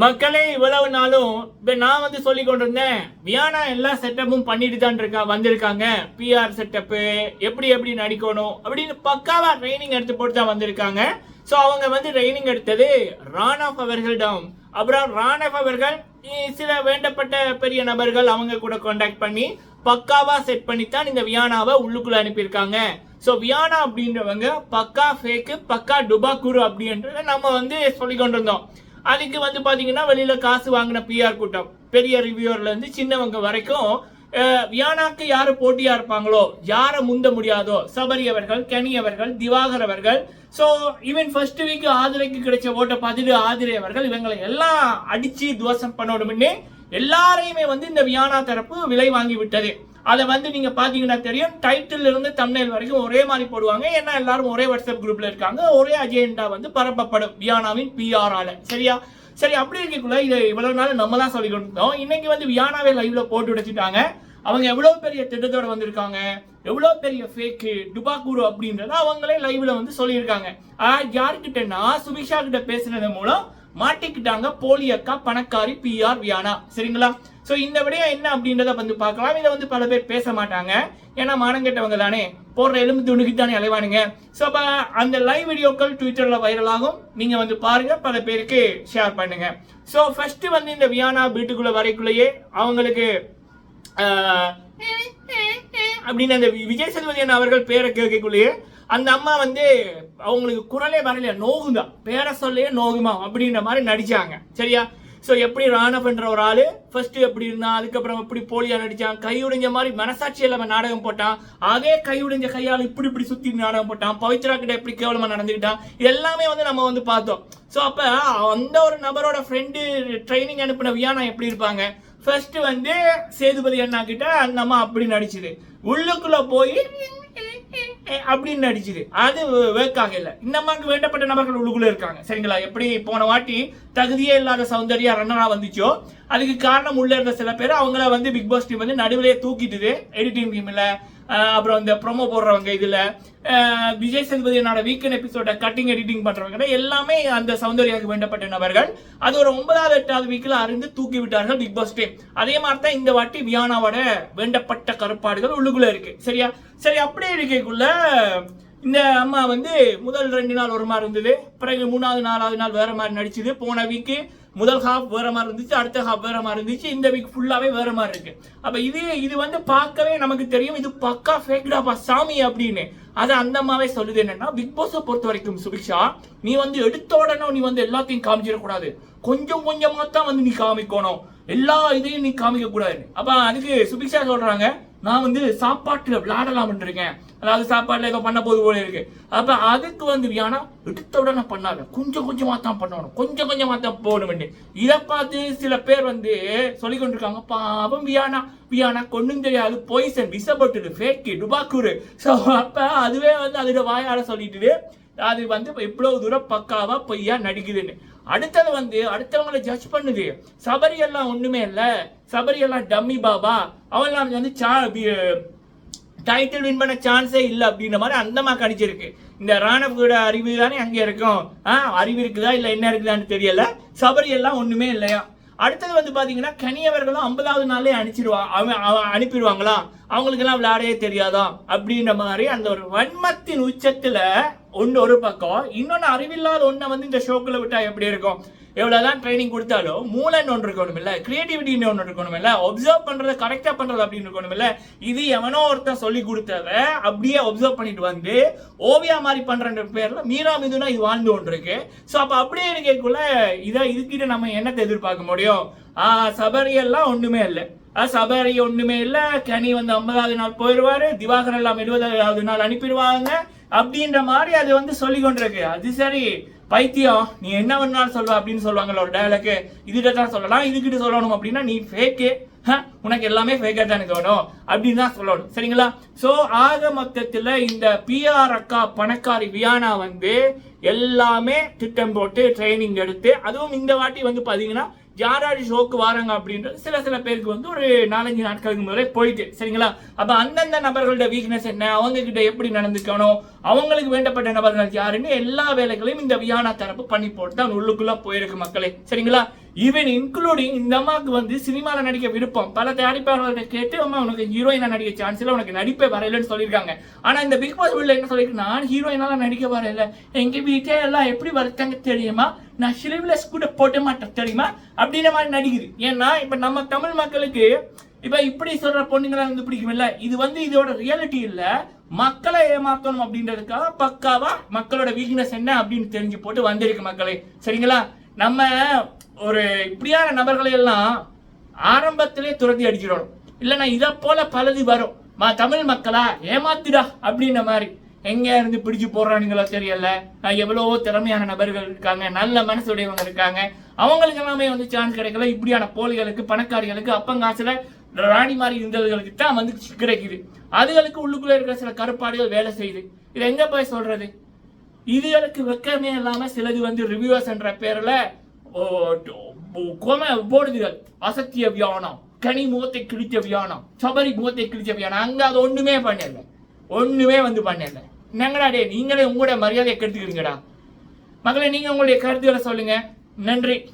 மக்களே இவ்வளவு நாளும் இப்ப நான் வந்து சொல்லி கொண்டிருந்தேன். வியானா எல்லா செட்டப்பும் பண்ணிட்டு தான் இருக்கா வந்திருக்காங்க. பிஆர் செட்டப்பு எப்படி எப்படி நடிக்கணும் அப்படின்னு பக்காவா ட்ரைனிங் எடுத்து போட்டு தான் வந்திருக்காங்க. ஸோ அவங்க வந்து ட்ரைனிங் எடுத்தது ராணாஃப் அவர்களிடம். அப்புறம் ராணாஃப் அவர்கள் சில வேண்டப்பட்ட பெரிய நபர்கள் அவங்க கூட கான்டாக்ட் பண்ணி பக்காவா செட் பண்ணித்தான் இந்த வியானாவை உள்ளுக்குள்ள அனுப்பியிருக்காங்க. ஸோ வியானா அப்படின்றவங்க பக்கா ஃபேக்கு பக்கா டுபாக்குரு அப்படின்றத நம்ம வந்து சொல்லி கொண்டிருந்தோம். அதுக்கு வந்து பார்த்தீங்கன்னா வெளியில் காசு வாங்கின பிஆர் கூட்டம். பெரிய ரிவ்யூர்லேருந்து சின்னவங்க வரைக்கும் வியானாக்கு யார் போட்டியாக இருப்பாங்களோ யாரை முந்த முடியாதோ சபரி அவர்கள் கனி அவர்கள் திவாகர் அவர்கள் ஸோ ஈவன் ஃபர்ஸ்ட் வீக் ஆதிரைக்கு கிடைச்ச ஓட்டை பார்த்துட்டு ஆதிரை அவர்கள் இவங்களை எல்லாம் அடித்து துவசம் பண்ணணும்னு எல்லாரையுமே வந்து இந்த வியானா தரப்பு விலை வாங்கி விட்டது. அதை வந்து நீங்க பாத்தீங்கன்னா தெரியும். டைட்டில் இருந்து தமிழ் வரைக்கும் ஒரே மாதிரி போடுவாங்க. ஏன்னா எல்லாரும் ஒரே வாட்ஸ்அப் குரூப்ல இருக்காங்க. ஒரே அஜெண்டா வந்து பரப்பப்படும். வியானாவின் பிஆர்ஆல சரியா? சரி அப்படி இருக்கக்குள்ள இதை இவ்வளவு நாள் நம்ம தான் சொல்லி கொடுத்தோம் இன்னைக்கு வந்து வியானாவே லைவ்ல போட்டு உடைச்சிட்டாங்க. அவங்க எவ்வளவு பெரிய திட்டத்தோட வந்திருக்காங்க? எவ்வளவு பெரிய ஃபேக்கு டுபாக்கூரு அப்படின்றத அவங்களே லைவ்ல வந்து சொல்லியிருக்காங்க. யாருக்கிட்டன்னா சுபிஷா கிட்ட பேசுனது மூலம் மாட்டிக்கிட்டாங்க. போலி அக்கா பணக்காரி பிஆர் வியானா சரிங்களா? சோ இந்த விடயம் என்ன அப்படின்றத வந்து பார்க்கலாம். இதை வந்து பல பேர் பேச மாட்டாங்க. ஏன்னா மானங்கெட்டவங்க தானே. போடுற எலும்பு துணுக்கு தானே அலைவானுங்க. ஸோ அப்போ அந்த லைவ் வீடியோக்கள் ட்விட்டர்ல வைரல் ஆகும். நீங்க வந்து பாருங்க. பல பேருக்கு ஷேர் பண்ணுங்க. ஸோ ஃபர்ஸ்ட் வந்து இந்த வியானா வீட்டுக்குள்ள வரைக்குள்ளேயே அவங்களுக்கு அப்படின்னு அந்த விஜய் சேதுபதி அவர்கள் பேரை கேட்கக்குள்ளேயே அந்த அம்மா வந்து அவங்களுக்கு குரலே வரலையா? நோகுதான். பேரை சொல்லையே நோகுமா? அப்படின்ற மாதிரி நடிச்சாங்க. சரியா? ஸோ எப்படி ராணவன்ற ஒரு ஆளு ஃபர்ஸ்ட் எப்படி இருந்தான் அதுக்கப்புறம் எப்படி போலியா நடிச்சான் கை உடைஞ்ச மாதிரி மனசாட்சி இல்லாம நாடகம் போட்டான் அதே கை உடைஞ்ச கையால் இப்படி இப்படி சுத்தி நாடகம் போட்டான் பவித்ரா கிட்ட எப்படி கேவலமா நடந்துக்கிட்டான் எல்லாமே வந்து நம்ம வந்து பார்த்தோம். ஸோ அப்ப அந்த ஒரு நபரோட ஃப்ரெண்டு ட்ரைனிங் அனுப்பின வியானா எப்படி இருப்பாங்க? ஃபர்ஸ்ட் வந்து சேதுபதி அண்ணா கிட்ட அந்த அம்மா அப்படி நடிச்சுது. உள்ளுக்குள்ள போய் அப்படின்னு நடிச்சுது. அது ஒர்க் ஆகல இந்த மாதிரி வேண்டப்பட்ட நபர்கள் உள்ளுக்குள்ள இருக்காங்க. சரிங்களா? எப்படி போன வாட்டி தகுதியே இல்லாத சௌந்தர்யா ரன்னரா வந்துச்சோ அதுக்கு காரணம் உள்ள இருந்த சில பேர் அவங்கள வந்து பிக் பாஸ் டீம் வந்து நடுவிலே தூக்கிட்டுது. எடிட்டிங் டீம்ல அப்புறம் இந்த ப்ரோமோ போடுறவங்க இதுல விஜய் சேதுபதி என்னோட வீக்கெண்ட் எபிசோட கட்டிங் எடிட்டிங் பண்றவங்க எல்லாமே அந்த சௌந்தர்யாவுக்கு வேண்டப்பட்ட நபர்கள். அது ஒரு ஒன்பதாவது எட்டாவது வீக்கில் அறிந்து தூக்கி விட்டார்கள் பிக் பாஸ் டீம் அதே மாதிரி தான் இந்த வாட்டி வியானாவோட வேண்டப்பட்ட கருப்பாடுகள் உள்ளுக்குள்ள இருக்கு. சரியா? சரி அப்படியே இருக்கக்குள்ள இந்த அம்மா வந்து முதல் ரெண்டு நாள் ஒரு மாதிரி இருந்தது. பிறகு மூணாவது நாலாவது நாள் வேற மாதிரி நடிச்சது. போன வீக்கு முதல் ஹாஃப் வேற மாதிரி இருந்துச்சு. அடுத்த ஹாஃப் வேற மாதிரி இருந்துச்சு. இந்த வீக் ஃபுல்லாவே வேற மாதிரி இருக்கு. அப்ப இது இது வந்து பார்க்கவே நமக்கு தெரியும். இது பக்கா ஃபேக்டாப்பா சாமி அப்படின்னு. அது அந்த அம்மாவே சொல்லுது என்னன்னா பிக் பாஸை பொறுத்த வரைக்கும் சுபிக்ஷா நீ வந்து எடுத்த உடனே நீ வந்து எல்லாத்தையும் காமிச்சிடக்கூடாது. கொஞ்சம் கொஞ்சமா தான் வந்து நீ காமிக்கணும். எல்லா இதையும் நீ காமிக்க கூடாது அப்ப அதுக்கு சுபிக்ஷா சொல்றாங்க நான் வந்து சாப்பாட்டில் விளையாடலாம் இருக்கேன் அதாவது சாப்பாட்டில் ஏதோ பண்ண போது போல இருக்கு. அப்போ அதுக்கு வந்து வியானா எடுத்த உடனே பண்ணாத. கொஞ்சம் கொஞ்சமாக தான் பண்ணணும். கொஞ்சம் கொஞ்சமாக தான் போகணும் இதை பார்த்து சில பேர் வந்து சொல்லி கொண்டிருக்காங்க பாவம் வியானா. வியானா கொண்டும் தெரியாது. பொய்சன் விசப்பட்டுது ஃபேக்கு டுபாக்குரு ஸோ அப்போ அதுவே வந்து அதோட வாயால் சொல்லிட்டு அது வந்து இவ்வளோ தூரம் பக்காவா பொய்யா நடிக்குதுன்னு. அடுத்தது வந்து அடுத்தவங்களை ஜட்ஜ் பண்ணுது. சபரி எல்லாம் ஒன்றுமே இல்லை. சபரியெல்லாம் டம்மி பாபா அவெல்லாம் வந்து சா டைட்டில் வின் பண்ண சான்ஸே இல்லை அப்படின்ற மாதிரி அந்தமாக கணிச்சிருக்கு இந்த ராணவோட அறிவு தானே அங்கே இருக்கும். ஆ அறிவு இருக்குதா இல்லை என்ன இருக்குதான்னு தெரியல. சபரி எல்லாம் ஒன்றுமே இல்லையா? அடுத்தது வந்து பார்த்தீங்கன்னா கனியவர்களும் ஐம்பதாவது நாளே அனுப்பிச்சிருவா அவன் அவன் அனுப்பிடுவாங்களா? அவங்களுக்கெல்லாம் விளையாடவே தெரியாதா? அப்படின்ற மாதிரி அந்த ஒரு வன்மத்தின் உச்சத்தில் ஒன்று ஒரு பக்கம். இன்னொன்று அறிவில்லாத ஒன்றை வந்து இந்த ஷோக்கில் விட்டால் எப்படி இருக்கும்? எவ்வளவுதான் ட்ரைனிங் கொடுத்தாலும் மூளைன்னு ஒன்று இருக்கணும் இல்லை கிரியேட்டிவிட்டின்னு ஒன்று இருக்கணும் இல்லை ஒப்சர்வ் பண்ணுறது கரெக்டாக பண்ணுறது அப்படின்னு இருக்கணும் இல்லை இது எவனோ ஒருத்தன் சொல்லி கொடுத்தத அப்படியே ஒப்சர்வ் பண்ணிட்டு வந்து ஓவியா மாதிரி பண்ணுற பேரில் மீரா மிதுனா இது வாழ்ந்து ஒன்று இருக்கு ஸோ அப்போ அப்படியே இருக்கக்குள்ள இதை இதுக்கிட்ட நம்ம என்னத்தை எதிர்பார்க்க முடியும்? சபரியெல்லாம் சபரி எல்லாம் இல்லை சபரி ஒண்ணுமே இல்ல. கனி வந்து ஐம்பதாவது நாள் போயிடுவாரு திவாகர் எல்லாம் எழுபதாவது நாள் அனுப்பிடுவாங்க அப்படின்ற மாதிரி அது வந்து சொல்லி கொண்டிருக்கு. அது சரி. பைத்தியம் நீ என்ன வேணாலும் சொல்லுவ அப்படின்னு சொல்லுவாங்கல்ல ஒரு டயலாக்கு இதுகிட்ட தான் சொல்லலாம் இதுகிட்ட சொல்லணும் அப்படின்னா நீ ஃபேக்கு உனக்கு எல்லாமே ஃபேக்காக தானே தோணும்? அப்படின்னு தான் சொல்லணும். சரிங்களா? ஸோ ஆக மொத்தத்தில் இந்த பிஆர் அக்கா பணக்காரி வியானா வந்து எல்லாமே திட்டம் போட்டு ட்ரைனிங் எடுத்து அதுவும் இந்த வாட்டி வந்து பார்த்தீங்கன்னா யாராடி ஷோக்கு வராங்க அப்படின்றது சில சில பேருக்கு வந்து ஒரு நாலஞ்சு நாட்களுக்கு முதலே போயிட்டு சரிங்களா? அப்போ அந்தந்த நபர்களோட வீக்னஸ் என்ன? அவங்க கிட்ட எப்படி நடந்துக்கணும்? அவங்களுக்கு வேண்டப்பட்ட நபர்கள் யாருன்னு எல்லா வேலைகளையும் இந்த வியானா தரப்பு பண்ணி போட்டு தான் உள்ளுக்குள்ளே போயிருக்கு மக்களே சரிங்களா? ஈவன் இன்க்ளூடிங் இந்த அம்மாவுக்கு வந்து சினிமாவில் நடிக்க விருப்பம். பல தயாரிப்பாளர்களை கேட்டு அம்மா உனக்கு ஹீரோயினா நடிக்க சான்ஸ் இல்லை. உனக்கு நடிப்பே வரையிலன்னு சொல்லியிருக்காங்க. ஆனா இந்த பிக் பாஸ் வீட்டில் என்ன சொல்லியிருக்கு? நான் ஹீரோயினால நடிக்க வரல. எங்க வீட்டே எல்லாம் எப்படி வருத்தாங்க தெரியுமா? நான் சிலிவிலஸ் கூட போட்ட மாட்டேன் தெரியுமா? அப்படின்ற மாதிரி நடிக்குது. ஏன்னா இப்ப நம்ம தமிழ் மக்களுக்கு இப்ப இப்படி சொல்ற பொண்ணுங்களை வந்து பிடிக்குமில்ல இது வந்து இதோட ரியாலிட்டி இல்ல. மக்களை ஏமாத்தணும் அப்படின்றதுக்காக பக்காவா மக்களோட வீக்னஸ் என்ன அப்படின்னு தெரிஞ்சு போட்டு வந்திருக்கு மக்களே. சரிங்களா? நம்ம ஒரு இப்படியான நபர்களை எல்லாம் ஆரம்பத்திலே துரத்தி அடிச்சிடணும். இல்லைன்னா இதை போல பலது வரும். மா தமிழ் மக்களா ஏமாத்துடா அப்படின்ற மாதிரி. எங்க இருந்து பிடிச்சு போடுறானுங்களோ தெரியல. நான் எவ்வளவோ திறமையான நபர்கள் இருக்காங்க நல்ல மனசுடையவங்க இருக்காங்க. அவங்களுக்கு எல்லாமே வந்து சான்ஸ் கிடைக்கல. இப்படியான போலிகளுக்கு பணக்காரிகளுக்கு அப்பங்காசுல ராணி மாதிரி இருந்தவர்களுக்கு தான் வந்து கிடைக்குது அதுகளுக்கு உள்ளுக்குள்ள இருக்கிற சில கருப்பாடுகள் வேலை செய்யுது. இது எங்க போய் சொல்றது? இதுகளுக்கு வெக்கமே இல்லாமல் சிலது வந்து ரிவ்யூவர்ஸ் என்ற பேரில் ஓ, போடுதுகள். அசத்திய வியானம். கனி முகத்தை கிழித்த வியானம். சபரி முகத்தை கிழித்த வியானம். அங்கே அது ஒன்றுமே பண்ணல. ஒன்றுமே வந்து பண்ணல. என்னங்கடா டே நீங்களே உங்களோட மரியாதையை கெடுத்துக்கிறீங்கடா. மகளே நீங்கள் உங்களுடைய கருத்துக்களை சொல்லுங்கள் நன்றி.